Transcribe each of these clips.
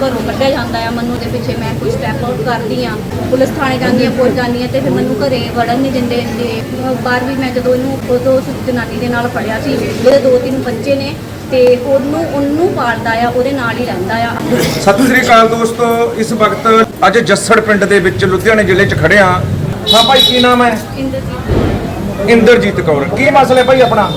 ਘਰੋਂ ਕੱਢਿਆ ਜਾਂਦਾ ਆ। ਮੈਨੂੰ ਦੇ ਪਿੱਛੇ ਮੈਂ ਕੋਈ ਸਟੈਪ ਆਊਟ ਕਰਦੀ ਆ। ਪੁਲਿਸ ਥਾਣੇ ਜਾਂਦੀ ਆ ਪੁਲਿਸ ਜਾਂਦੀ ਆ ਤੇ ਫਿਰ ਮੈਨੂੰ ਘਰੇ ਵੜਨ ਨਹੀਂ ਦਿੰਦੇ ਤੇ ਬਾਹਰ ਵੀ ਮੈਂ ਜਦੋਂ ਇਹਨੂੰ ਉਦੋਂ ਉਸ ਜਨਾਨੀ ਦੇ ਨਾਲ ਫੜਿਆ ਸੀ। ਉਹਦੇ ਦੋ ਤਿੰਨ ਬੱਚੇ ਨੇ ਤੇ ਉਹਨੂੰ ਉਹਨੂੰ ਪਾਲਦਾ ਆ ਉਹਦੇ ਨਾਲ ਹੀ ਰਹਿੰਦਾ ਆ। ਸਤਿ ਸ੍ਰੀ ਅਕਾਲ ਦੋਸਤੋ ਇਸ ਵਕਤ ਅੱਜ ਜੱਸੜ ਪਿੰਡ ਦੇ ਵਿੱਚ ਲੁਧਿਆਣੇ ਜ਼ਿਲ੍ਹੇ 'ਚ ਖੜੇ ਹਾਂ। ਹਾਂ ਭਾਈ ਕੀ ਨਾਮ ਹੈ? ਇੰਦਰਜੀਤ ਇੰਦਰਜੀਤ ਕੌਰ। ਕੀ ਮਸਲਾ ਹੈ ਭਾਈ ਆਪਣਾ?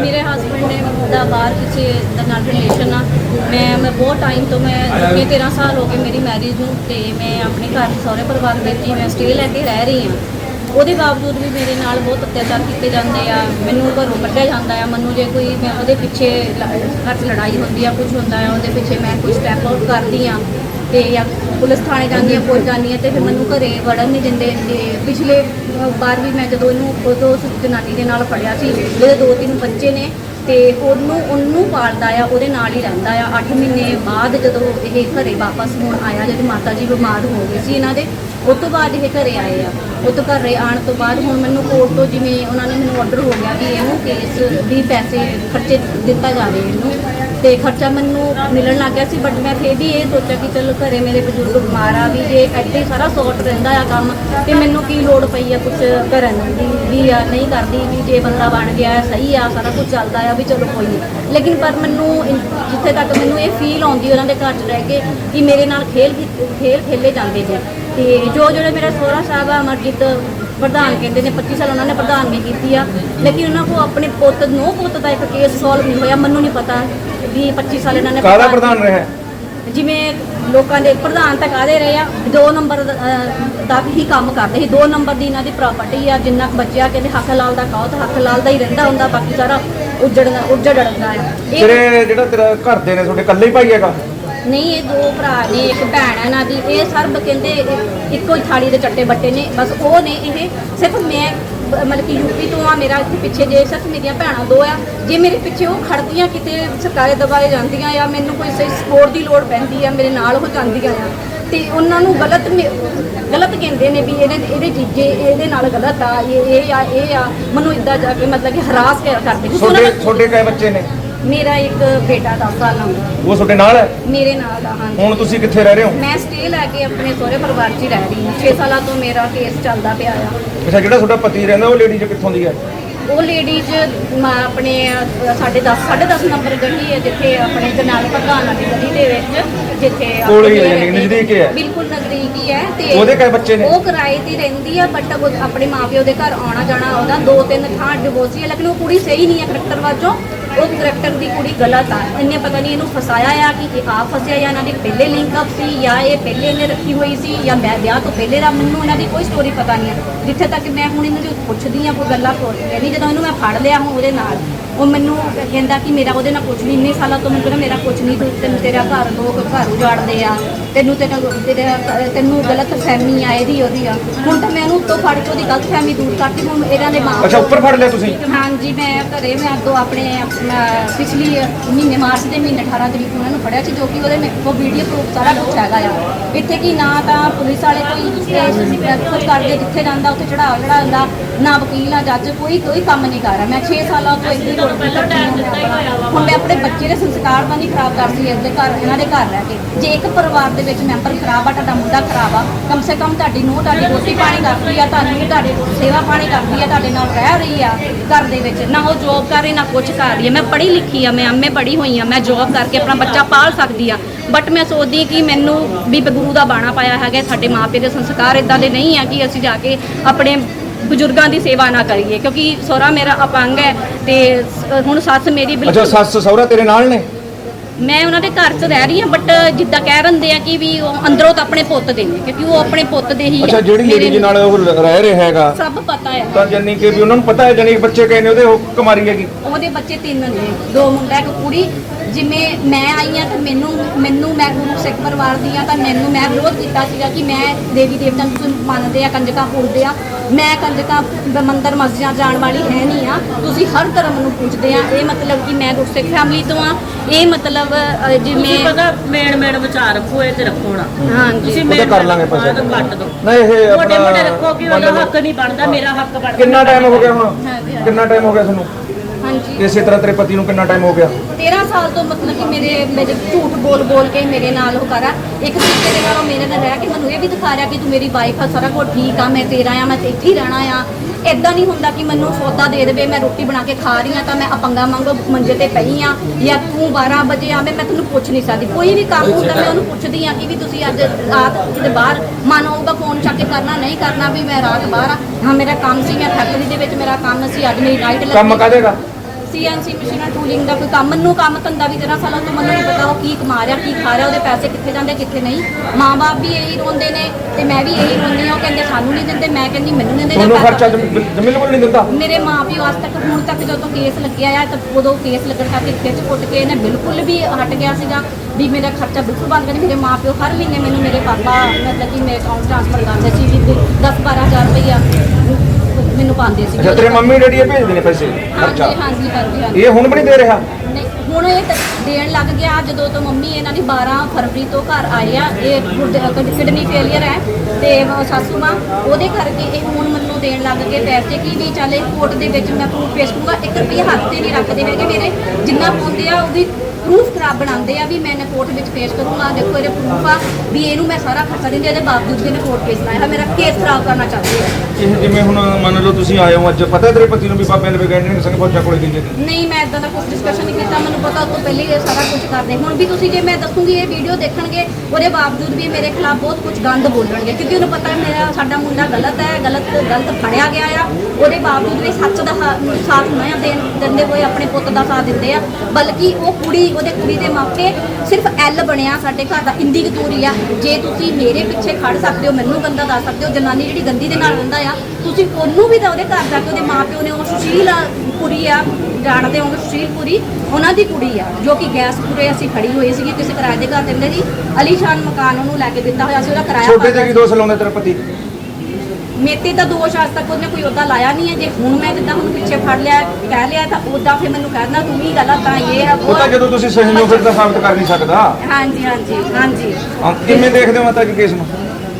ਮੇਰੇ ਹਸਬੰਡ ਨੇ ਦਾ ਬਾਹਰ ਕਿਸੇ ਦਾ ਨਾਲ ਰਿਲੇਸ਼ਨ ਆ। ਮੈਂ ਮੈਂ ਬਹੁਤ ਟਾਈਮ ਤੋਂ ਮੈਂ ਅੱਗੇ 13 ਸਾਲ ਹੋ ਗਏ ਮੇਰੀ ਮੈਰਿਜ ਨੂੰ ਤੇ ਮੈਂ ਆਪਣੇ ਘਰ ਸਹੁਰੇ ਪਰਿਵਾਰ ਵਿੱਚ ਹੀ ਮੈਂ ਸਟੇ ਲੈ ਕੇ ਰਹਿ ਰਹੀ ਹਾਂ। ਉਹਦੇ ਬਾਵਜੂਦ ਵੀ ਮੇਰੇ ਨਾਲ ਬਹੁਤ ਅਤਿਆਚਾਰ ਕੀਤੇ ਜਾਂਦੇ ਆ, ਮੈਨੂੰ ਘਰੋਂ ਕੱਢਿਆ ਜਾਂਦਾ ਆ। ਮੈਨੂੰ ਜੇ ਕੋਈ, ਮੈਂ ਉਹਦੇ ਪਿੱਛੇ ਘਰ 'ਚ ਲੜਾਈ ਹੁੰਦੀ ਆ ਕੁਝ ਹੁੰਦਾ ਆ, ਉਹਦੇ ਪਿੱਛੇ ਮੈਂ ਕੋਈ ਸਟੈਪ ਆਊਟ ਕਰਦੀ ਆ ਤੇ ਜਾਂ ਪੁਲਿਸ ਥਾਣੇ ਜਾਂਦੀ ਆ ਪੁਲਿਸ ਜਾਂਦੀ ਆ ਤੇ ਫਿਰ ਮੈਨੂੰ ਘਰੇ ਵੜਨ ਨਹੀਂ ਦਿੰਦੇ। ਤੇ ਪਿਛਲੇ ਵਾਰ ਵੀ ਮੈਂ ਜਦੋਂ ਇਹਨੂੰ, ਉਦੋਂ ਉਸ ਜਨਾਨੀ ਦੇ ਨਾਲ ਫੜਿਆ ਸੀ, ਉਹਦੇ ਦੋ ਤਿੰਨ ਬੱਚੇ ਨੇ। ਤੇ ਉਹਨੂੰ ਉਹਨੂੰ ਪਾਲਦਾ ਆ, ਉਹਦੇ ਨਾਲ ਹੀ ਰਹਿੰਦਾ ਆ। 8 ਮਹੀਨੇ ਬਾਅਦ ਜਦੋਂ ਇਹ ਘਰੇ ਵਾਪਸ ਹੋਣ ਆਇਆ, ਜਦੋਂ ਮਾਤਾ ਜੀ ਬਿਮਾਰ ਹੋ ਗਏ ਸੀ ਇਹਨਾਂ ਦੇ ਉਸ ਤੋਂ ਬਾਅਦ ਇਹ ਘਰੇ ਆਏ ਆ। ਉਹ ਤੋਂ ਘਰੇ ਆਉਣ ਤੋਂ ਬਾਅਦ ਹੁਣ ਮੈਨੂੰ ਕੋਰਟ ਤੋਂ ਜਿਵੇਂ ਉਹਨਾਂ ਨੇ ਮੈਨੂੰ ਆਰਡਰ ਹੋ ਗਿਆ ਕਿ ਇਹਨੂੰ ਕੇਸ ਵੀ ਪੈਸੇ ਖਰਚੇ ਦਿੱਤਾ ਜਾਵੇ ਇਹਨੂੰ। ਤੇ ਖਰਚਾ ਮੈਨੂੰ ਮਿਲਣ ਲੱਗ ਗਿਆ ਸੀ ਬਟ ਮੈਂ ਫੇਰ ਵੀ ਇਹ ਸੋਚਿਆ ਕਿ ਚਲੋ ਘਰੇ ਮੇਰੇ ਬਜ਼ੁਰਗ ਬਿਮਾਰ ਆ ਵੀ ਜੇ ਇੱਥੇ ਸਾਰਾ ਸੌਟ ਰਹਿੰਦਾ ਆ ਕੰਮ, ਤੇ ਮੈਨੂੰ ਕੀ ਲੋੜ ਪਈ ਆ ਕੁਝ ਕਰਨ ਦੀ, ਵੀ ਆ ਨਹੀਂ ਕਰਦੀ, ਵੀ ਜੇ ਬੰਦਾ ਬਣ ਗਿਆ, ਸਹੀ ਆ, ਸਾਰਾ ਕੁਝ ਚੱਲਦਾ ਆ, ਵੀ ਚਲੋ ਕੋਈ ਨਹੀਂ। ਲੇਕਿਨ ਪਰ ਮੈਨੂੰ ਇਨ- ਜਿੱਥੇ ਤੱਕ ਮੈਨੂੰ ਇਹ ਫੀਲ ਆਉਂਦੀ ਉਹਨਾਂ ਦੇ ਘਰ 'ਚ ਰਹਿ ਕੇ ਕਿ ਮੇਰੇ ਨਾਲ ਖੇਲ ਕੀ- ਖੇਲ ਖੇਲੇ ਜਾਂਦੇ ਨੇ। ਤੇ ਜੋ ਜਿਹੜੇ ਮੇਰਾ ਸੋਹਰਾ ਸਾਹਿਬ ਆ, ਅਮਰਜੀਤ ਪ੍ਰਧਾਨ ਕਹਿੰਦੇ ਨੇ 25 ਸਾਲ ਉਹਨਾਂ ਨੇ ਪ੍ਰਧਾਨਗੀ ਕੀਤੀ ਆ। ਲੇਕਿਨ ਉਹਨਾਂ ਕੋ ਆਪਣੇ ਪੁੱਤ ਨੋ ਪੁੱਤ ਦਾ ਇੱਕ ਕੇਸ ਸੋਲਵ ਨਹੀਂ ਹੋਇਆ ਮੈਨੂੰ ਨਹੀਂ ਪਤਾ ਵੀ 25 ਸਾਲ ਇਹਨਾਂ ਨੇ ਕਾਹਦਾ ਪ੍ਰਧਾਨ ਰਿਹਾ? ਜਿਵੇਂ ਲੋਕਾਂ ਦੇ ਪ੍ਰਧਾਨ ਤਾਂ ਕਾਹਦੇ ਰਹੇ ਆ? ਦੋ ਨੰਬਰ ਤੱਕ ਹੀ ਕੰਮ ਕਰਦੇ ਸੀ। ਦੋ ਨੰਬਰ ਦੀ ਇਹਨਾਂ ਦੀ ਪ੍ਰਾਪਰਟੀ ਆ ਜਿੰਨਾ ਕੁ ਬਚਿਆ ਕਹਿੰਦੇ ਹੱਕ ਲਾਲ ਦਾ ਕਹੋ ਤਾਂ ਹੱਕ ਲਾਲ ਦਾ ਹੀ ਰਹਿੰਦਾ ਹੁੰਦਾ ਬਾਕੀ ਸਾਰਾ ਉੱਜੜਦਾ ਉੱਜੜਦਾ ਇਹ ਤੇਰੇ ਜਿਹੜਾ ਤੇਰਾ ਘਰ ਦੇ ਨੇ ਤੁਹਾਡੇ ਇਕੱਲੇ ਹੀ ਭਾਈ ਹੈਗਾ? ਨਹੀਂ, ਇਹ ਦੋ ਭਰਾ ਨੇ, ਇੱਕ ਭੈਣ ਹੈ ਇਹਨਾਂ ਦੀ, ਇਹ ਸਰਬ ਕਹਿੰਦੇ ਇ- ਇੱਕੋ ਹੀ ਥਾਲੀ ਦੇ ਚੱਟੇ ਬੱਟੇ ਨੇ, ਬਸ ਉਹ ਨੇ ਇਹ ਸਿਰਫ ਮੈਂ ਬ- ਮਤਲਬ ਕਿ ਯੂਪੀ ਤੋਂ ਆ, ਮੇਰਾ ਇੱਥੇ ਪਿੱਛੇ ਜੇ ਸਿਰਫ ਮੇਰੀਆਂ ਭੈਣਾਂ ਦੋ ਆ, ਜੇ ਮੇਰੇ ਪਿੱਛੇ ਉਹ ਖੜਦੀਆਂ ਕਿਤੇ ਸਰਕਾਰੇ ਦਬਾਏ ਜਾਂਦੀਆਂ ਆ, ਮੈਨੂੰ ਕੋਈ ਸਹੀ ਸਪੋਰਟ ਦੀ ਲੋੜ ਪੈਂਦੀ ਆ, ਮੇਰੇ ਨਾਲ ਹੋ ਜਾਂਦੀਆਂ ਆ, ਤੇ ਉਹਨਾਂ ਨੂੰ ਗਲਤ ਮੇ- ਗਲਤ ਕਹਿੰਦੇ ਨੇ ਵੀ ਇਹਦੇ ਇਹਦੇ ਜੀਜੇ, ਇਹਦੇ ਨਾਲ ਗਲਤ ਆ, ਇਹ ਇਹ ਆ ਇਹ ਆ, ਮੈਨੂੰ ਇਦਾਂ ਜਾ ਕੇ ਮਤਲਬ ਕਿ ਹਰਾਸ ਕਰ- ਕਰਦੇ ਕਿਉਂਕਿ ਉਹਨਾਂ ਤੁਹਾਡੇ ਦਾ- ਤੁਹਾਡੇ ਕਈ ਬੱਚੇ ਨੇ? ਮੇਰਾ ਇੱਕ ਬੇਟਾ 10 ਸਾਲਾਂ ਦਾ। ਉਹ ਤੁਹਾਡੇ ਨਾਲ ਹੈ? ਮੇਰੇ ਨਾਲ ਆ ਹਾਂਜੀ। ਹੁਣ ਤੁਸੀਂ ਕਿੱਥੇ ਰਹਿ ਰਹੇ ਹੋ? ਮੈਂ ਸਟੇ ਲੈ ਕੇ ਆਪਣੇ ਸਹੁਰੇ ਪਰਿਵਾਰ 'ਚ ਹੀ ਰਹਿ ਰਹੀ ਹਾਂ। 6 ਸਾਲਾਂ ਤੋਂ ਮੇਰਾ ਕੇਸ ਚੱਲਦਾ ਪਿਆ ਆ। ਅੱਛਾ ਜਿਹੜਾ ਤੁਹਾਡਾ ਪਤੀ ਰਹਿੰਦਾ ਉਹ ਲੇਡੀ ਕਿੱਥੋਂ ਦੀ ਹੈ? ਉਹ ਲੇਡੀਜ਼ ਆਪਣੇ ਸਾਡੇ 10 10.5 ਨੰਬਰ ਗਲੀ ਹੈ ਜਿੱਥੇ ਆਪਣੇ ਜਨਾਲ ਪ੍ਰਧਾਨ ਵਾਲੀ ਗਲੀ ਦੇ ਵਿੱਚ ਜਿੱਥੇ ਕੋਲ ਹੀ ਹੈ, ਨਜ਼ਦੀਕ ਹੀ ਹੈ। ਬਿਲਕੁਲ ਨਜ਼ਦੀਕ ਹੀ ਹੈ ਤੇ ਉਹਦੇ ਕਈ ਬੱਚੇ ਨੇ? ਉਹ ਕਿਰਾਏ ਤੇ ਰਹਿੰਦੀ ਆ ਬਟ ਆਪਣੇ ਮਾਪਿਓ ਦੇ ਘਰ ਆਉਣਾ ਜਾਣਾ ਉਹਦਾ ਦੋ ਤਿੰਨ ਥਾਂ ਡਿਵੋਰਸੀ ਹੈ ਲੇਕਿਨ ਉਹ ਕੁੜੀ ਸਹੀ ਨਹੀਂ ਹੈ ਕਰੈਕਟਰ ਵਾਜੋਂ। ਉਹ ਕਰੈਕਟਰ ਦੀ ਕੁੜੀ ਗਲਤ ਆ। ਇਹਨੇ ਪਤਾ ਨਹੀਂ ਇਹਨੂੰ ਫਸਾਇਆ ਆ ਕਿ ਇਹ ਆਪ ਫਸਿਆ ਜਾਂ ਇਹਨਾਂ ਦੇ ਪਹਿਲੇ ਲਿੰਕ ਅਪ ਸੀ ਜਾਂ ਇਹ ਪਹਿਲੇ ਇਹਨੇ ਰੱਖੀ ਹੋਈ ਸੀ ਜਾਂ ਮੈਂ ਵਿਆਹ ਤੋਂ ਪਹਿਲੇ ਦਾ ਮੈਨੂੰ ਇਹਨਾਂ ਦੀ ਕੋਈ ਸਟੋਰੀ ਪਤਾ ਨਹੀਂ। ਹੈ ਜਿੱਥੇ ਤੱਕ ਮੈਂ ਹੁਣ ਇਹਨਾਂ ਨੂੰ ਪੁੱਛਦੀ ਆ ਕੋਈ ਗੱਲਾਂ ਪੁੱਛਦੀ ਨਹੀਂ ਜਦੋਂ ਇਹਨੂੰ ਮੈਂ ਫੜ ਲਿਆ ਹੁਣ ਉਹਦੇ ਨਾਲ ਉਹ ਮੈਨੂੰ ਕਹਿੰਦਾ ਕਿ ਮੇਰਾ ਉਹਦੇ ਨਾਲ ਕੁਝ ਨਹੀਂ ਇੰਨੇ ਸਾਲਾਂ ਤੋਂ ਮੈਨੂੰ ਕਹਿੰਦਾ ਮੇਰਾ ਕੁਝ ਨਹੀਂ ਤੂੰ ਤੈਨੂੰ ਤੇਰਾ ਘਰ ਲੋਕ ਘਰ ਉਜਾੜਦੇ ਆ ਤੈਨੂੰ ਤੇਰਾ ਤੇਰਾ ਤੈਨੂੰ ਗਲਤ ਫਹਿਮੀ ਆ ਇਹਦੀ ਉਹਦੀ ਆ। ਹੁਣ ਤਾਂ ਮੈਂ ਉਹਨੂੰ ਉੱਤੋਂ ਫੜ ਕੇ ਉਹਦੀ ਗਲਤ ਫਹਿਮੀ ਦੂਰ ਕਰਤੀ ਹੁਣ ਇਹਨਾਂ ਦੇ ਮਾਂ ਅੱਛਾ ਉੱਪਰ ਫੜ ਲਿਆ ਤੁਸੀਂ? ਹਾਂਜੀ ਮੈਂ ਘਰੇ ਮੈਂ ਅੱਗੋਂ ਆਪਣੇ ਪਿਛਲੀ ਮਹੀਨੇ ਮਾਰਚ ਦੇ ਮਹੀਨੇ 18 ਤਰੀਕ ਨੂੰ ਉਹਨਾਂ ਨੂੰ ਫੜਿਆ ਸੀ ਜੋ ਕਿ ਉਹਦੇ ਮੇਰੇ ਕੋਲ ਵੀਡੀਓ ਪ੍ਰੂਫ ਸਾਰਾ ਕੁਝ ਹੈਗਾ ਆ। ਇੱਥੇ ਕੀ ਨਾ ਤਾਂ ਪੁਲਿਸ ਵਾਲੇ ਕੋਈ ਕੇਸ ਕੁਝ ਕਰਦੇ ਜਿੱਥੇ ਜਾਂਦਾ ਉੱਥੇ ਚੜਾਵਾ ਚੜਾਉਂਦਾ ਨਾ ਵਕੀਲ ਨਾ ਜੱਜ ਕੋਈ ਕੋਈ ਕੰਮ ਨਹੀਂ ਕਰ ਰਿਹਾ। ਮੈਂ 6 ਸਾਲਾਂ ਤੋਂ ਇੱਥੇ ਰੋਡ ਤੇ ਕਰਦੀ ਹਾਂ ਮੈਂ ਆਪਣਾ। ਹੁਣ ਮੈਂ ਆਪਣੇ ਬੱਚੇ ਦੇ ਸੰਸਕਾਰ ਤਾਂ ਨਹੀਂ ਖਰਾਬ ਕਰਦੀ ਇਸ ਦੇ ਘਰ ਇਹਨਾਂ ਦੇ ਘਰ ਰਹਿ ਕੇ। ਜੇ ਇੱਕ ਪਰਿਵਾਰ ਦੇ ਵਿੱਚ ਮੈਂਬਰ ਖਰਾਬ ਆ, ਤੁਹਾਡਾ ਮੁੰਡਾ ਖਰਾਬ ਆ, ਕਮ ਸੇ ਕਮ ਤੁਹਾਡੀ ਨੂੰਹ ਤੁਹਾਡੀ ਰੋਟੀ ਪਾਣੀ ਕਰਦੀ ਆ, ਤੁਹਾਨੂੰ ਤੁਹਾਡੇ ਸੇਵਾ ਪਾਣੀ ਕਰਦੀ ਆ, ਤੁਹਾਡੇ ਨਾਲ ਰਹਿ ਰਹੀ ਆ ਘਰ ਦੇ ਵਿੱਚ, ਨਾ ਉਹ ਜੋਬ ਕਰ ਰਹੀ, ਨਾ ਕੁਝ ਕਰ ਰਹੀ ਆ। ਮੈਂ ਪੜ੍ਹੀ ਲਿਖੀ ਆ, ਮੈਂ ਐਮਏ ਪੜ੍ਹੀ ਹੋਈ ਆ, ਮੈਂ ਜੋਬ ਕਰਕੇ ਆਪਣਾ ਬੱਚਾ ਪਾਲ ਸਕਦੀ ਆ। ਬਟ ਮੈਂ ਸੋਚਦੀ ਕਿ ਮੈਨੂੰ ਵੀ ਗੁਰੂ ਦਾ ਬਾਣਾ ਪਾਇਆ ਹੈਗਾ, ਸਾਡੇ ਮਾਪੇ ਦੇ ਸੰਸਕਾਰ ਇਦਾਂ ਦੇ ਨਹੀਂ ਆ ਕਿ ਅਸੀਂ ਜਾ ਕੇ ਆਪਣੇ ਬਜ਼ੁਰਗਾਂ ਦੀ ਸੇਵਾ ਨਾ ਕਰੀਏ ਕਿਉਂਕਿ ਸਹੁਰਾ ਮੇਰਾ ਅਪੰਗ ਹੈ ਤੇ ਹੁਣ ਸੱਸ ਮੇਰੀ ਅੱਛਾ ਸੱਸ ਸਹੁਰਾ ਤੇਰੇ ਨਾਲ ਨੇ ਮੈਂ ਉਹਨਾਂ ਦੇ ਘਰ 'ਚ ਰਹਿ ਰਹੀ ਹਾਂ ਬਟ ਜਿੱਦਾਂ ਕਹਿ ਰੰਦੇ ਆ ਕਿ ਵੀ ਉਹ ਅੰਦਰੋਂ ਤਾਂ ਆਪਣੇ ਪੁੱਤ ਦੇ ਨੇ ਕਿਉਂਕਿ ਉਹ ਆਪਣੇ ਪੁੱਤ ਦੇ ਹੀ ਆ। ਅੱਛਾ ਜਿਹੜੀ ਲੇਡੀ ਨਾਲ ਉਹ ਰਹਿ ਰਿਹਾ ਹੈਗਾ ਸਭ ਪਤਾ ਹੈ ਤਾਂ ਜਾਨੀ ਕਿ ਵੀ ਉਹਨਾਂ ਨੂੰ ਪਤਾ ਹੈ ਜਾਨੀ ਕਿ ਬੱਚੇ ਕਹੇ ਨੇ ਉਹਦੇ ਉਹ ਕੁਮਾਰੀ ਹੈਗੀ ਉਹਦੇ ਬੱਚੇ ਤਿੰਨ ਨੇ ਦੋ ਮੁੰਡਾ ਇੱਕ ਕੁੜੀ ਜਿਵੇਂ ਮੈਂ ਆਈ ਆ ਤਾਂ ਮੈਨੂੰ ਮੈਨੂੰ ਮੈਂ ਗੁਰੂ ਸਿੱਖ ਪਰਿਵਾਰ ਦੀ ਆ ਤਾਂ ਮੈਨੂੰ ਮੈਂ ਵਿਰੋਧ ਕੀਤਾ ਸੀਗਾ ਕਿ ਮੈਂ ਦੇਵੀ ਦੇਵਤਾਂ ਨੂੰ ਮੰਨਦੇ ਆ ਕੰਜਕਾਂ ਪੂਜਦੇ ਆ ਮੈਂ ਕੰਜਕਾਂ ਮੰਦਿਰ ਮਸਜਿਦਾਂ ਜਾਣ ਵਾਲੀ ਹੈ ਨਹੀਂ ਆ ਤੁਸੀਂ ਹਰ ਧਰਮ ਨੂੰ ਪੂਜਦੇ ਆ ਇਹ ਮਤਲਬ ਕਿ ਮੈਂ ਗੁਰਸਿੱਖ ਫੈਮਿਲੀ ਤੋਂ ਆ ਇਹ ਮਤਲਬ ਅ, ਤੁਸੀਂ ਜਿਵੇਂ ਪਤਾ ਮੇਨ ਮੇਨ ਵਿਚਾਰ ਰੱਖੋ ਇਹ ਤੇ ਰੱਖੋ ਨਾ। ਹਾਂਜੀ। ਤੁਸੀਂ ਉਹ ਤਾਂ ਕਰ ਲਾਂਗੇ ਪੈਸੇ। ਦੋ। ਨਹੀਂ ਇਹ ਮੋਟੇ ਮੋਟੇ ਰੱਖੋ ਕਿ ਮੰਨ ਉਹਦਾ ਲਓ- ਹੱਕ ਨਹੀਂ ਬਣਦਾ ਮੇਰਾ ਹੱਕ ਬਣਦਾ। ਕਿੰਨਾ ਟਾਈਮ ਹੋ ਗਿਆ ਹੁਣ। ਕਿੰਨਾ ਟਾਈਮ ਹੋ ਗਿਆ ਤੁਹਾਨੂੰ? ਹਾਂਜੀ। ਇਸੇ ਤਰ੍ਹਾਂ ਤੇਰੇ ਪਤੀ ਨੂੰ ਕਿੰਨਾ ਟਾਈਮ ਹੋ ਗਿਆ? 13 ਸਾਲ ਤੋਂ ਮਤਲਬ ਕਿ ਮੇਰੇ ਮੇਰੇ ਝੂਠ ਬੋਲ ਬੋਲ ਕੇ ਮੇਰੇ ਨਾਲ ਉਹ ਕਰਾ ਇੱਕ ਤਰੀਕੇ ਦੇ ਨਾਲ ਉਹ ਮੇਰੇ ਨਾਲ ਰਹਿ ਕੇ ਮੈਨੂੰ ਇਹ ਵੀ ਦਿਖਾ ਰਿਹਾ ਕਿ ਤੂੰ ਮੇਰੀ ਵਾਈਫ ਆ ਸਾਰਾ ਕੁਝ ਠੀਕ ਆ ਮੈਂ ਤੇਰਾ ਆ ਮੈਂ ਤੇ ਇੱਥੇ ਹੀ ਰਹਿਣਾ ਆ। ਇਦਾਂ ਨਹੀਂ ਹੁੰਦਾ ਕਿ ਮੈਨੂੰ ਸੌਦਾ ਦੇ ਦੇਵੇ ਮੈਂ ਰੋਟੀ ਬਣਾ ਕੇ ਖਾ ਰਹੀ ਆ ਤਾਂ ਮੈਂ ਅਪੰਗਾ ਮੰਗੋ ਮੰਜੇ ਤੇ ਪਈ ਆ ਜਾਂ ਤੂੰ 12 ਵਜੇ ਆਵੇਂ ਮੈਂ ਤੈਨੂੰ ਪੁੱਛ ਨਹੀਂ ਸਕਦੀ। ਕੋਈ ਵੀ ਕੰਮ ਹੁੰਦਾ ਮੈਂ ਉਹਨੂੰ ਪੁੱਛਦੀ ਆ ਕਿ ਵੀ ਤੁਸੀਂ ਅੱਜ ਰਾਤ ਕਿਤੇ ਬਾਹਰ ਮਨ ਆਊਗਾ ਫੋਨ ਚੱਕ ਕੇ ਕਰਨਾ ਨਹੀਂ ਕਰਨਾ ਵੀ ਮੈਂ ਰਾਤ ਬਾਹਰ ਆ। ਹਾਂ ਮੇਰਾ ਕੰਮ ਸੀ ਮੈਂ ਫੈਕਟਰੀ ਦੇ ਵਿੱਚ ਮੇਰਾ ਕੰਮ ਸੀ ਅੱਜ ਮੇਰੀ ਨਾਈਟ ਲੱਗੀ। ਕੰਮ ਕਾਹਦੇਗਾ ਸੀਐਨਸੀ ਮਸ਼ੀਨਾਂ ਟੂਲਿੰਗ ਦਾ ਕੋਈ ਕੰਮ ਮੈਨੂੰ ਕੰਮ ਧੰਦਾ ਵੀ ਤੇਰਾ ਸਾਲਾਂ ਤੋਂ ਮੈਨੂੰ ਨਹੀਂ ਪਤਾ ਉਹ ਕੀ ਕਮਾ ਰਿਹਾ ਕੀ ਖਾ ਰਿਹਾ ਉਹਦੇ ਪੈਸੇ ਕਿੱਥੇ ਜਾਂਦੇ ਕਿੱਥੇ ਨਹੀਂ ਮਾਂ-ਬਾਪ ਵੀ ਇਹੀ ਰੋਂਦੇ ਨੇ ਤੇ ਮੈਂ ਵੀ ਇਹੀ ਰੋਂਦੀ ਆ ਉਹ ਕਹਿੰਦੇ ਸਾਨੂੰ ਨਹੀਂ ਦਿੰਦੇ ਮੈਂ ਕਹਿੰਦੀ ਮੈਨੂੰ ਨਹੀਂ ਦਿੰਦੇ ਤੁਹਾਨੂੰ। ਖਰਚਾ ਬਿਲਕੁਲ ਨਹੀਂ ਦਿੰਦਾ ਮੇਰੇ ਮਾਪਿਓ ਅੱਜ ਤੱਕ ਹੁਣ ਤੱਕ ਜਦੋਂ ਕੇਸ ਲੱਗਿਆ ਆ ਤਾਂ ਉਦੋਂ ਕੇਸ ਲੱਗਣ ਕਰਕੇ ਖਿੱਚ ਪੁੱਟ ਕੇ ਇਹਨੇ ਬਿਲਕੁਲ ਵੀ ਹਟ ਗਿਆ ਸੀਗਾ ਵੀ ਮੇਰਾ ਖਰਚਾ ਬਿਲਕੁਲ ਬੰਦ ਕਰ ਮੇਰੇ ਮਾਪਿਓ ਹਰ ਮਹੀਨੇ ਮੈਨੂੰ ਮੇਰੇ ਪਾਪਾ ਮਤਲਬ ਕਿ ਮੇਰੇ ਅਕਾਊਂਟ ਟ੍ਰਾਂਸਫਰ ਕਰਦੇ ਸੀ ਵੀ 10 12000 ਰੁਪਈਆ ਮੈਨੂੰ ਪਾਉਂਦੇ ਸੀ। ਅੱਛਾ ਤੇਰੇ ਮੰਮੀ ਡੈਡੀ ਇਹ ਭੇਜਦੇ ਨੇ ਪੈਸੇ? ਖਰਚਾ ਹਾਂਜੀ ਹਾਂਜੀ ਹਾਂਜੀ। ਇਹ ਹੁਣ ਵੀ ਨਹੀਂ ਦੇ ਰਿਹਾ? ਨਹੀਂ ਹੁਣ ਇਹ ਤਾਂ ਦੇਣ ਲੱਗ ਗਿਆ ਜਦੋਂ ਤੋਂ ਮੰਮੀ ਇਹਨਾਂ ਦੀ 12 ਫਰਵਰੀ ਤੋਂ ਘਰ ਆਏ ਆ ਇਹ ਕਿਡਨੀ ਫੇਲਿਅਰ ਹੈ ਤੇ ਉਹ ਸਾਸੂ ਮਾਂ ਉਹਦੇ ਕਰਕੇ ਇਹ ਹੁਣ ਮੈਨੂੰ ਦੇਣ ਲੱਗ ਗਏ ਪੈਸੇ ਕੀ ਵੀ ਚੱਲ ਇਹ ਕੋਰਟ ਦੇ ਵਿੱਚ ਮੈਂ ਪ੍ਰੂਫ ਪੇਸ਼ ਕਰੂੰਗਾ 1 ਰੁਪਿਆ ਹੱਥ ਤੇ ਨਹੀਂ ਰੱਖਦੇ ਹੈਗੇ ਮੇਰੇ। ਜਿੰਨਾ ਪਾਉਂਦੇ ਆ ਉਹਦੀ ਪ੍ਰੂਫ ਖਰਾਬ ਬਣਾਉਂਦੇ ਆ ਵੀ ਮੈਂ ਕੋਰਟ ਵਿੱਚ ਪੇਸ਼ ਕਰੂੰਗਾ ਦੇਖੋ ਇਹਦੇ ਪ੍ਰੂਫ ਆ ਵੀ ਇਹਨੂੰ ਮੈਂ ਸਾਰਾ ਖਰਚਾ ਦਿੰਦੀ ਇਹਦੇ ਬਾਵਜੂਦ ਵੀ ਇਹਨੇ ਕੋਰਟ ਕੇਸ ਲਾਇਆ ਮੇਰਾ ਕੇਸ ਖਰਾਬ ਕਰਨਾ ਚਾਹੁੰਦੇ ਆ। ਇਹ ਜਿਵੇਂ ਹੁਣ ਮੰਨ ਲਓ ਤੁਸੀਂ ਆਏ ਹੋ ਅੱਜ ਪਤਾ ਤੇਰੇ ਪਤੀ ਨੂੰ ਵੀ ਬਾਬੇ ਦੇ ਗੈਂਡਿੰਗ ਸਿੰਘ ਫੌਜਾ ਕੋਲੇ ਗਈ ਹੈ ਨਹੀਂ ਮੈਂ ਇਦਾਂ ਦਾ ਕੁਝ ਡਿਸਕਸ਼ਨ ਨਹੀਂ ਕੀਤਾ। ਮੈਨੂੰ ਪਤਾ ਉਸ ਤੋਂ ਪਹਿਲੇ ਹੀ ਇਹ ਸਾਰਾ ਕੁਝ ਕਰਦੇ। ਹੁਣ ਵੀ ਤੁਸੀਂ ਜੇ ਮੈਂ ਦੱਸੂਗੀ ਇਹ ਵੀਡੀਓ ਦੇਖਣਗੇ ਉਹਦੇ ਬਾਵਜੂਦ ਵੀ ਮੇਰੇ ਖਿਲਾਫ ਬਹੁਤ ਕੁਝ ਗੰਦ ਬੋਲਣਗੇ। ਕਿਉਂਕਿ ਉਹਨੂੰ ਪਤਾ ਹੈ ਮੇਰਾ ਸਾਡਾ ਮੁੰਡਾ ਗਲਤ ਹੈ ਗਲਤ ਗਲਤ ਫੜਿਆ ਗਿਆ ਆ। ਉਹਦੇ ਬਾਵਜੂਦ ਵੀ ਸੱਚ ਦਾ ਹਾ- ਸਾਥ ਨਹੀਂ ਦੇਣ ਦਿੰਦੇ ਹੋਏ ਆਪਣੇ ਪੁੱਤ ਦਾ ਸਾਥ ਦਿੰਦੇ ਆ। ਬਲਕਿ ਉਹ ਕੁੜੀ ਉਹਦੇ ਕੁੜੀ ਦੇ ਮਾਪੇ ਸਿਰਫ ਐਲ ਬਣਿਆ ਸਾਡੇ ਘਰ ਦਾ ਇੰਦੀ ਕਤੂਰੀ ਆ। ਜੇ ਤੁਸੀਂ ਮੇਰੇ ਪਿੱਛੇ ਖੜ ਸਕਦੇ ਹੋ ਮੈਨੂੰ ਗੰਦਾ ਦੱਸ ਸਕਦੇ ਹੋ ਜਨਾਨੀ ਜਿਹੜੀ ਗੰਦੀ ਦੇ ਨਾਲ ਰਹਿੰਦਾ ਆ ਤੁਸੀਂ ਉਹਨੂੰ ਵੀ ਤਾਂ ਉਹਦੇ ਘਰ ਜਾ ਕੇ ਉਹਦੇ ਮਾਪਿਓ ਨੇ ਉਹ ਸੁਸ਼ੀਲ ਆ, ਕੁੜੀ ਆ ਜਾਣਦੇ ਹੋਗੇ ਸੁਸ਼ੀਲਪੁਰੀ ਉਹਨਾਂ ਦੀ ਕੁੜੀ ਆ ਜੋ ਕਿ ਗੈਸ ਪੂਰੇ ਅਸੀਂ ਖੜੀ ਹੋਈ ਸੀਗੀ ਕਿਸੇ ਕਿਰਾਏ ਦੇ ਘਰ ਦਿੰਦੇ ਜੀ ਅਲੀਸ਼ਾਨ ਮਕਾਨ ਉਹਨੂੰ ਲੈ ਕੇ ਦਿੱਤਾ ਹੋਇਆ ਸੀ ਉਹਦਾ ਕਿਰਾਇਆ ਛੋਟੇ ਤੇ ਭਰਦਾ ਕੀ ਦੋਸ਼ ਲਾਉਂਦੇ ਤੇਰੇ ਪਤੀ? ਮੇਤੇ ਦਾ ਦੋਸ਼ ਅੱਜ ਤੱਕ ਉਹਨੇ ਕੋਈ ਉਹਦਾ ਲਾਇਆ ਨਹੀਂ ਹੈ। ਜੇ ਹੁਣ ਮੈਂ ਜਿੱਦਾਂ ਹੁਣ ਪਿੱਛੇ ਫੜ ਲਿਆ ਕਹਿ ਲਿਆ ਤਾਂ ਉਹਦਾ ਫਿਰ ਮੈਨੂੰ ਕਹਿਣਾ ਤੂੰ ਵੀ ਗਲਤ ਆ ਇਹ ਹੈ ਉਹ ਤਾਂ ਜਦੋਂ ਤੁਸੀਂ ਸਹੀ ਹੋ ਫਿਰ ਤਾਂ ਸਾਬਤ ਕਰ ਨਹੀਂ ਸਕਦਾ। ਹਾਂਜੀ ਹਾਂਜੀ ਹਾਂਜੀ। ਹਾਂ, ਕਿਵੇਂ ਦੇਖਦੇ ਹੋ ਮਾਤਾ ਜੀ ਕੇਸ ਨੂੰ?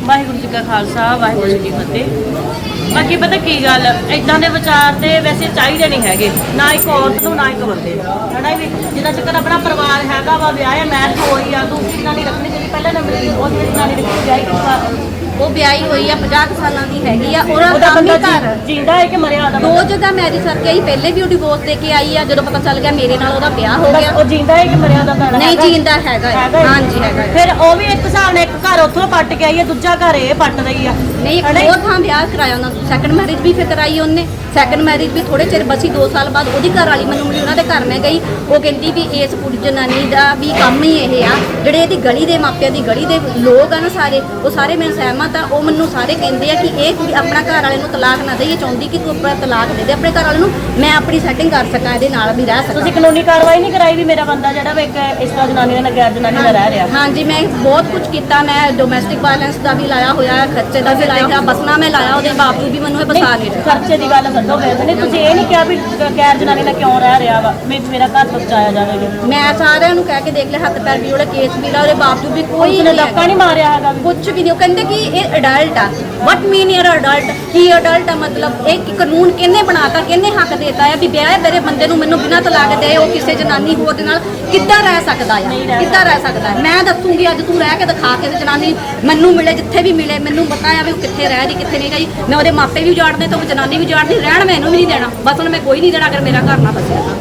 ਵਾਹਿਗੁਰੂ ਜੀ ਕਾ ਖਾਲਸਾ ਵਾਹਿਗੁਰੂ ਜੀ ਕੀ ਫਤਿਹ। ਬਾਕੀ ਪਤਾ ਕੀ ਗੱਲ ਇਦਾਂ ਦੇ ਵਿਚਾਰ ਤੇ ਵੈਸੇ ਚਾਹੀਦੇ ਨਹੀਂ ਹੈਗੇ। ਨਾ ਇੱਕ ਔਰਤ ਨੂੰ ਨਾ ਇੱਕ ਬੰਦੇ ਨੂੰ। ਹਨਾ ਵੀ ਜਿੰਨਾ ਚਿਰ ਆਪਣਾ ਪਰਿਵਾਰ ਹੈਗਾ ਵਾ ਵਿਆਹ ਹੈ ਮੈਰਿਜ ਹੋਈ ਆ ਦੂਸਰੀ ਨਾਲ ਨਹੀਂ ਰੱਖਣੀ ਜਿਹੜੀ ਪਹਿਲਾਂ ਨੰਬਰ ਦੀ ਉਹ ਜਿਹੜੀ ਨਾਲ ਨਹੀਂ ਰੱਖਣੀ ਕਿਸ ਉਹ ਵਿਆਹੀ ਹੋਈ ਆ 50 ਕੁ ਸਾਲਾਂ ਦੀ ਹੈਗੀ ਆ ਉਹਦਾ ਉਹਦਾ ਕੰਮ ਬੰਦਾ ਘਰ ਜੀ- ਜਿੰਦਾ ਹੈ ਕਿ ਮਰਿਆ ਉਹਦਾ ਦੋ ਜਗ੍ਹਾ ਮੈਰਿਜ ਕਰਕੇ ਆਈ ਪਹਿਲੇ ਵੀ ਉਹ ਡਿਵੋਰਸ ਦੇ ਕੇ ਆਈ ਆ ਜਦੋਂ ਪਤਾ ਚੱਲ ਗਿਆ ਮੇਰੇ ਨਾਲ ਉਹਦਾ ਵਿਆਹ ਹੋ? ਗਿਆ ਉਹ ਜਿੰਦਾ ਹੈ ਕਿ ਮਰਿਆ ਉਹਦਾ ਭੈਣਾ ਨਹੀਂ ਹੈਗਾ? ਜੀਂਦਾ ਹੈਗਾ ਹੈ। ਹੈਗਾ ਹੈ। ਹਾਂਜੀ ਹੈਗਾ ਹੈ। ਫਿਰ ਉਹ ਵੀ ਇੱਕ ਹਿਸਾਬ ਨਾਲ ਇੱਕ ਘਰ ਉੱਥੋਂ ਪੱਟ ਕੇ ਆਈ ਹੈ ਦੂਜਾ ਘਰ ਇਹ ਪੱਟ ਰਹੀ ਆ ਨਹੀਂ? ਹੋਰ ਥਾਂ ਵਿਆਹ ਕਰਾਇਆ ਉਹਨਾਂ ਸੈਕੰਡ ਮੈਰਿਜ ਵੀ ਫਿਰ ਕਰਾਈ ਉਹਨੇ। ਸੈਕੰਡ ਮੈਰਿਜ ਵੀ ਥੋੜੇ ਚਿਰ ਬਸੀ 2 ਸਾਲ ਬਾਅਦ ਉਹਦੀ ਘਰ ਵਾਲੀ ਮੈਨੂੰ ਮਿਲੀ ਉਹਨਾਂ ਦੇ ਘਰ ਮੈਂ ਗਈ। ਉਹ ਕਹਿੰਦੀ ਵੀ ਇਸ ਕੁੜੀ ਜਨਾਨੀ ਦਾ ਵੀ ਕੰਮ ਹੀ ਇਹ ਆ। ਜਿਹੜੇ ਇਹਦੀ ਗਲੀ ਦੇ ਮਾਪਿਆਂ ਦੀ ਗਲੀ ਦੇ ਲੋਕ ਆ ਨਾ ਸਾਰੇ ਉਹ ਸਾਰੇ ਮੇਰੇ ਸਹਿਮਤ ਆ। ਉਹ ਮੈਨੂੰ ਸਾਰੇ ਕਹਿੰਦੇ ਆ ਕਿ ਇਹ ਕੁੜੀ ਆਪਣਾ ਘਰ ਵਾਲੇ ਨੂੰ ਤਲਾਕ ਨਾ ਦੇਈਏ। ਚਾਹੁੰਦੀ ਕਿ ਤੂੰ ਆਪਣਾ ਤਲਾਕ ਦੇ ਦੇ ਆਪਣੇ ਘਰ ਵਾਲੇ ਨੂੰ ਮੈਂ ਆਪਣੀ ਸੈਟਿੰਗ ਕਰ ਸਕਾਂ ਇਹਦੇ ਨਾਲ ਵੀ ਰਹਿ ਸਕਾਂ। ਤੁਸੀਂ ਕਾਨੂੰਨੀ ਕਾਰਵਾਈ ਨਹੀਂ ਕਰਾਈ ਵੀ ਮੇਰਾ ਬੰਦਾ ਜਿਹੜਾ ਵਾ ਇੱਕ ਇਸ ਤਰ੍ਹਾਂ ਜਨਾਨੀ ਨਾਲ ਗੈਰ ਜਨਾਨੀ ਨਾਲ ਰਹਿ ਰਿਹਾ? ਹਾਂਜੀ ਮੈਂ ਬਹੁਤ ਕੁਝ ਕੀਤਾ। ਮੈਂ ਡੋਮੈਸਟਿਕ ਵਾਇਲੈਂਸ ਦਾ ਵੀ ਲਾਇਆ ਹੋਇਆ ਖਰਚੇ ਦਾ ਵੀ ਲਾਇਆ। ਬਸਣਾ ਮੈਂ ਲਾਇਆ ਉਹਦੇ ਬਾਵਜੂਦ ਵੀ ਮੈਨੂੰ ਇਹ ਬਸਾ ਰਿਹਾ। ਖਰਚੇ ਦੀ ਗੱਲ ਛੱਡੋ ਵੈਸੇ ਨਹੀਂ ਤੁਸੀਂ ਇਹ ਨਹੀਂ ਕਿਹਾ ਵੀ ਗੈਰ ਜਨਾਨੀ ਨਾਲ ਕਿਉਂ ਰਹਿ ਰਿਹਾ ਵਾ? ਵੀ ਮੇਰਾ ਘਰ ਪਹੁੰਚਾਇਆ ਜਾਵੇਗਾ। ਮੈਂ ਸਾਰਿਆਂ ਨੂੰ ਕਹਿ ਕੇ ਦੇਖ ਲਿਆ ਹੱਥ ਪੈਰ ਵੀ ਉਹਦਾ ਕੇਸ ਵੀ ਲਾ ਉਹਦੇ ਬਾਵਜੂਦ ਵੀ ਕੋਈ ਉਸਨੇ ਨਹੀਂ ਧੱਕਾ ਨਹੀਂ ਮਾਰਿਆ ਹੈਗਾ ਵੀ। ਕੁਝ ਵੀ ਨਹੀਂ ਉਹ ਕਹਿੰਦੇ ਕਿ ਇਹ ਅਡਲਟ ਆ। ਵਟ ਮੀਨ ਯਰ ਅਡਲਟ ਕੀ ਅਡਲਟ ਆ ਮਤਲਬ ਇਹ ਕੀ ਕਾਨੂੰਨ ਕਿਹਨੇ ਬਣਾਤਾ ਕਿਹਨੇ ਹੱਕ ਦੇਤਾ ਹੈ ਵੀ ਵਿਆਹ ਮੇਰੇ ਬੰਦੇ ਨੂੰ ਮੈਨੂੰ ਬਿਨਾਂ ਤਲਾਕ ਦੇ ਉਹ ਕਿਸੇ ਜਨਾਨੀ ਹੋਰ ਦੇ ਨਾਲ ਕਿੱਦਾਂ ਰਹਿ ਸਕਦਾ ਆ? ਨਹੀਂ ਰਹਿ ਕਿੱਦਾਂ ਰਹਿ ਸਕਦਾ? ਮੈਂ ਦੱਸੂਗੀ ਅੱਜ ਤੂੰ ਰਹਿ ਕੇ ਦਿਖਾ ਕੇ ਤੇ ਜਨਾਨੀ ਮੈਨੂੰ ਮਿਲੇ ਜਿੱਥੇ ਵੀ ਮਿਲੇ ਮੈਨੂੰ ਪਤਾ ਆ ਵੀ ਕਿੱਥੇ ਰਹਿ ਰਹੀ ਕਿੱਥੇ ਨਹੀਂ ਰਹੀ। ਮੈਂ ਉਹਦੇ ਮਾਪੇ ਵੀ ਉਜਾੜਦੇ ਤੇ ਉਹ ਜਨਾਨੀ ਵੀ ਉਜਾੜਦੀ ਰਹਿਣ ਮੈਨੂੰ ਵੀ ਨਹੀਂ ਦੇਣਾ। ਬਸ ਉਹਨੂੰ ਮੈਂ ਕੋਈ ਨਹੀਂ ਦੇਣਾ ਅਗਰ ਮੇਰਾ ਘਰ ਨਾ ਬਸਿਆ ਤਾਂ?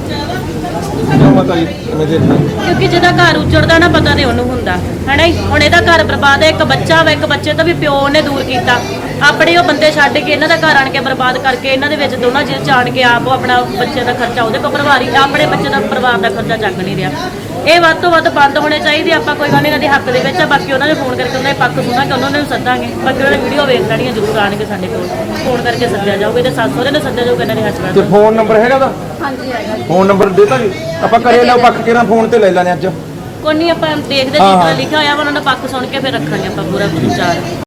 ਕਿਉਂਕਿ ਜਿਹਦਾ ਘਰ ਉਜੜਦਾ ਨਾ ਪਤਾ ਨਹੀਂ ਉਹਨੂੰ ਹੁੰਦਾ। ਹੈਨਾ? ਹੁਣ ਇਹਦਾ ਘਰ ਬਰਬਾਦ ਹੈ ਇੱਕ ਬੱਚਾ ਵਾ ਇੱਕ ਬੱਚੇ ਤੋਂ ਵੀ ਪਿਓ ਨੇ ਦੂਰ ਕੀਤਾ। ਆਪਣੇ ਉਹ ਬੰਦੇ ਛੱਡ ਕੇ ਇਹਨਾਂ ਦਾ ਘਰ ਆਣ ਕੇ ਬਰਬਾਦ ਕਰਕੇ ਇਹਨਾਂ ਦੇ ਵਿੱਚ ਦੋਨਾਂ ਜਿਹੇ ਜਾਣ ਕੇ ਆਪ ਉਹ ਆਪਣਾ ਬੱਚੇ ਦਾ ਖਰਚਾ ਉਹਦੇ ਕੋਲ ਪਰਿਵਾਰੀ ਆਪਣੇ ਬੱਚੇ ਦਾ ਪਰਿਵਾਰ ਦਾ ਖਰਚਾ ਚੱਕ ਨਹੀਂ ਰਿਹਾ। ਇਹ ਵੱਧ ਤੋਂ ਵੱਧ ਬੰਦ ਹੋਣੇ ਚਾਹੀਦੇ ਆਪਾਂ ਕੋਈ ਗੱਲ ਨਹੀਂ ਇਹਨਾਂ ਦੇ ਹੱਕ ਦੇ ਵਿੱਚ ਆ ਬਾਕੀ ਉਹਨਾਂ ਨੇ ਫੋਨ ਕਰਕੇ ਉਹਨਾਂ ਦੇ ਪੱਖ ਸੁਣਾਂਗੇ ਉਹਨਾਂ ਨੂੰ ਸੱਦਾਂਗੇ। ਬਾਕੀ ਉਹਨਾਂ ਦੀ ਵੀਡੀਓ ਵੇਖ ਲੈਣੀਆਂ ਜ਼ਰੂਰ ਆਣਗੇ ਸਾਡੇ ਕੋਲ। ਫੋਨ ਕਰਕੇ ਸੱਦਿਆ ਜਾਊਗਾ ਤੇ ਸੱਸ ਸਹੁਰੇ ਨੂੰ ਸੱਦਿਆ ਜਾਊਗਾ ਇਹਨਾਂ ਦੇ ਹਸਬੰਦ ਤੇ ਫੋਨ ਨੰਬਰ ਹੈਗਾ ਦਾ ਹਾਂਜੀ ਹੈਗਾ ਜੀ। ਫੋਨ ਨੰਬਰ ਦੇਤਾ ਜੀ। ਆਪਾਂ ਕਰੇ ਨਾ ਪੱਕ ਕੇ ਨਾ ਫੋਨ ਤੇ ਲੈ ਲੈਣੇ ਅੱਜ। ਕੋਈ ਨਹੀਂ ਆਪਾਂ ਦੇਖਦੇ ਹਾਂ, ਜਿਸ। ਤਰ੍ਹਾਂ ਲਿਖਿਆ ਹੋਇਆ ਵਾ ਉਹਨਾਂ ਦਾ ਪੱਖ ਸੁਣ ਕੇ ਫਿਰ ਰੱਖਾਂਗੇ ਆਪਾਂ ਪੂਰਾ ਵਿਚਾਰ।